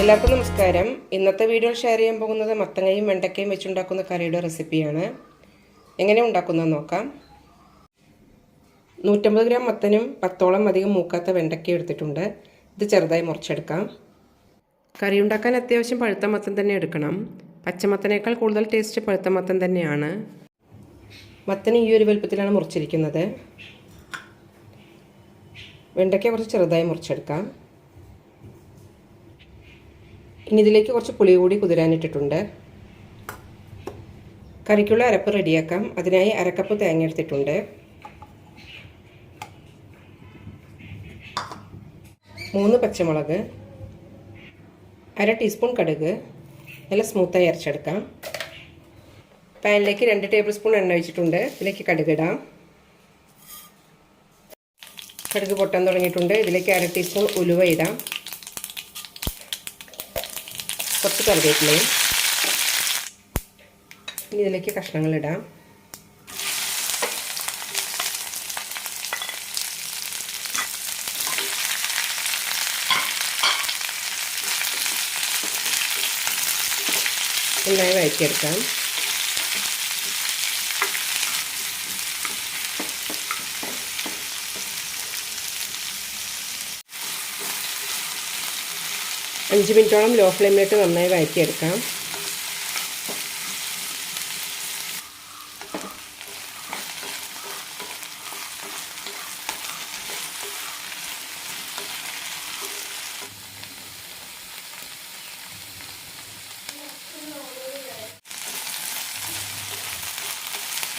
എല്ലാവർക്കും നമസ്കാരം. ഇന്നത്തെ വീഡിയോ ഷെയർ ചെയ്യാൻ പോകുന്നത് മത്തങ്ങയും വെണ്ടക്കയും വെച്ചുണ്ടാക്കുന്ന കറിയുടെ റെസിപ്പിയാണ് എങ്ങനെ ഉണ്ടാക്കുന്നത് നോക്കാം. നൂറ്റമ്പത് ഗ്രാം മത്തനും പത്തോളം അധികം മൂക്കാത്ത വെണ്ടക്കയും എടുത്തിട്ടുണ്ട്. ഇത് ചെറുതായി മുറിച്ചെടുക്കാം. കറി ഉണ്ടാക്കാൻ അത്യാവശ്യം പഴുത്ത മത്തൻ തന്നെ എടുക്കണം. പച്ചമത്തനേക്കാൾ കൂടുതൽ ടേസ്റ്റ് പഴുത്ത മത്തൻ തന്നെയാണ്. മത്തൻ ഈ ഒരു വലുപ്പത്തിലാണ് മുറിച്ചിരിക്കുന്നത്. വെണ്ടയ്ക്ക കുറച്ച് ചെറുതായി മുറിച്ചെടുക്കാം. ഇനി ഇതിലേക്ക് കുറച്ച് പുളി കൂടി കുതിരാനിട്ടിട്ടുണ്ട് കറിക്കുള്ള അരപ്പ് റെഡിയാക്കാം. അതിനായി അരക്കപ്പ് തേങ്ങ എടുത്തിട്ടുണ്ട്. മൂന്ന് പച്ചമുളക് അര ടീസ്പൂൺ കടുക് നല്ല സ്മൂത്തായി അരച്ചെടുക്കാം. പാനിലേക്ക് രണ്ട് ടേബിൾ സ്പൂൺ എണ്ണ ഒഴിച്ചിട്ടുണ്ട്. ഇതിലേക്ക് കടുക് ഇടാം. കടുക് പൊട്ടാൻ തുടങ്ങിയിട്ടുണ്ട്. ഇതിലേക്ക് അര ടീസ്പൂൺ ഉലുവ ഇടാം. കുറച്ച് കറിവേപ്പിലയും. ഇനി ഇതിലേക്ക് കഷ്ണങ്ങളിടാം നന്നായി വഴറ്റിയെടുക്കാം. അഞ്ച് മിനിറ്റോളം ലോ ഫ്ലെയിമിലിട്ട് നന്നായി വഴറ്റിയെടുക്കാം.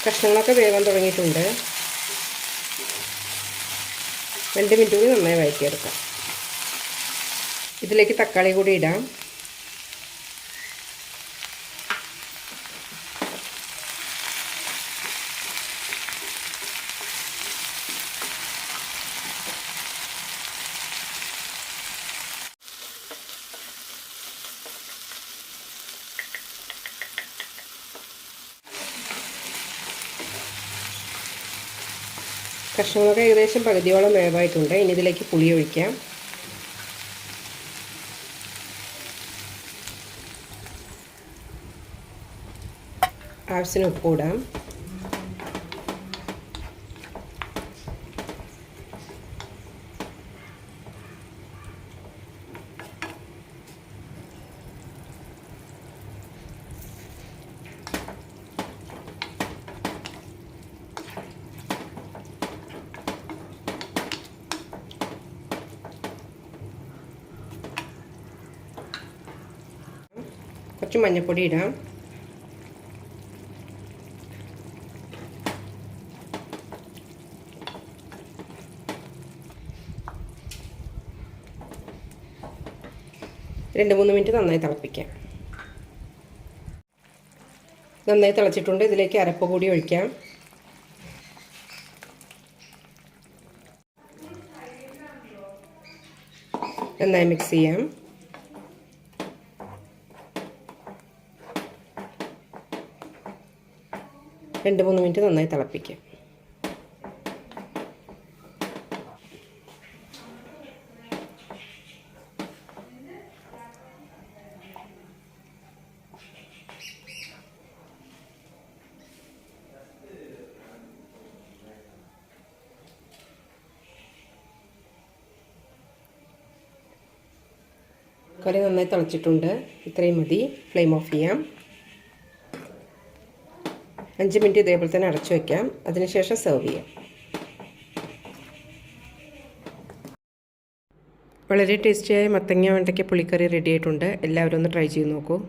കഷ്ണങ്ങളൊക്കെ വേവാൻ തുടങ്ങിയിട്ടുണ്ട്. രണ്ട് മിനിറ്റ് കൂടി നന്നായി വഴറ്റിയെടുക്കാം. ഇതിലേക്ക് തക്കാളി കൂടി ഇടാം. കഷ്ണങ്ങളൊക്കെ ഏകദേശം പകുതിയോളം വേവായിട്ടുണ്ട്. ഇനി ഇതിലേക്ക് പുളി ഒഴിക്കാം. ആവശ്യത്തിന് ഉപ്പ് ഇടാം കുറച്ച് മഞ്ഞൾപ്പൊടി ഇടാം. രണ്ട് മൂന്ന് മിനിറ്റ് നന്നായി തിളപ്പിക്കാം. നന്നായി തിളച്ചിട്ടുണ്ട്. ഇതിലേക്ക് അരപ്പ് കൂടി ഒഴിക്കാം. നന്നായി മിക്സ് ചെയ്യാം. രണ്ട് മൂന്ന് മിനിറ്റ് നന്നായി തിളപ്പിക്കാം. കറി നന്നായി തിളച്ചിട്ടുണ്ട്. ഇത്രയും മതി. ഫ്ലെയിം ഓഫ് ചെയ്യാം. അഞ്ച് മിനിറ്റ് ഇതേപോലെ തന്നെ അടച്ചു വയ്ക്കാം അതിനുശേഷം സെർവ് ചെയ്യാം. വളരെ ടേസ്റ്റിയായ മത്തങ്ങ വെണ്ടയ്ക്ക പുളിക്കറി റെഡി ആയിട്ടുണ്ട്. എല്ലാവരും ഒന്ന് ട്രൈ ചെയ്ത് നോക്കൂ.